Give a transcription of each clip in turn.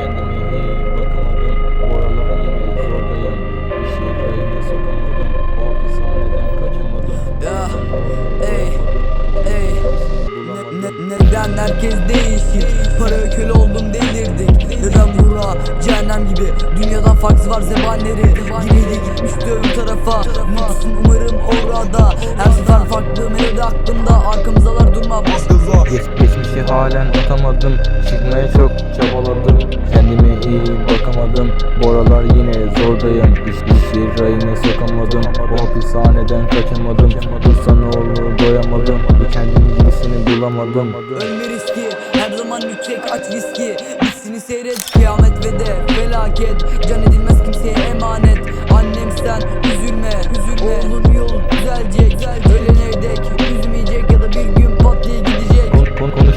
kendimi iyi bakamadım. Oralara yemeğe zordayım. İş yerine sokulmadım. O hapishaneden kaçamadım. Yeah. Ey. Ey. Neden herkes değişik Para köle oldum delirdik Neden hura cehennem gibi Dünyadan farksız var zebanleri Gemiyle gitmişti öbür tarafa Mutlusun umarım orada Her sefer farklı melodi aklımda Arkamızdalar durma boş kaza Geçmişi halen atamadım Çıkmaya çok çabaladım. Kendime iyi bakamadım. Bu aralar yine zordayım. İş, işi rayına sokamadım. Bu hapishaneden kaçamadım. Olur doyamadım. Bir kendim gibisini bulamadım. Ölme riski her zaman yüksek aç viski Hissini seyret kıyamet ve de felaket. Can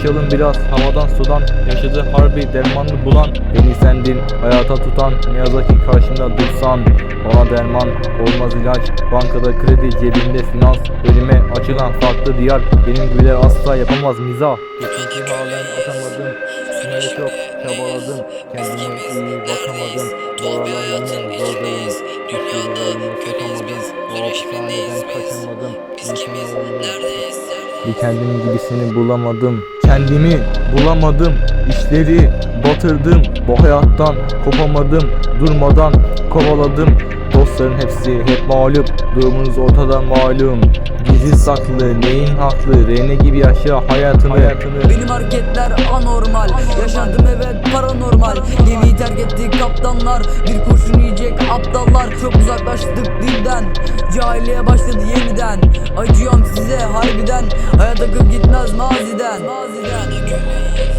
konuşalım biraz havadan sudan Yaşadı harbi dermanlı bulan Beni sendin hayata tutan Ne yazık ki karşımda dursan Bana derman olmaz ilaç. Bankada kredi cebimde finans Önüme açılan farklı diyar. Benim gibiler asla yapamaz mizah Geçmişi halen atamadım Üstüne çok çabaladım. Kendime iyi bakamadım. Bu aralar yine zordayım Düşüncelerimi sokamadım Bu hapishaneden kaçamadım. İnsanoğlu bir kendim gibisini bulamadım Kendimi bulamadım İşleri batırdım Bu hayattan kopamadım Durmadan kovaladım. Dostların hepsi hep mağlup Durumunuz ortada malum. Gizli saklı neyin haklı Rene gibi yaşa hayatını, Benim hareketler anormal Yaşadım evet paranormal. Gemiyi terk etti kaptanlar Bir kurşun yiyecek aptallar. Çok uzaklaştık dilden Cahiliye başladı yeniden. Acıyorum de harbiden Hayata kıl gitmez maziden, maziden.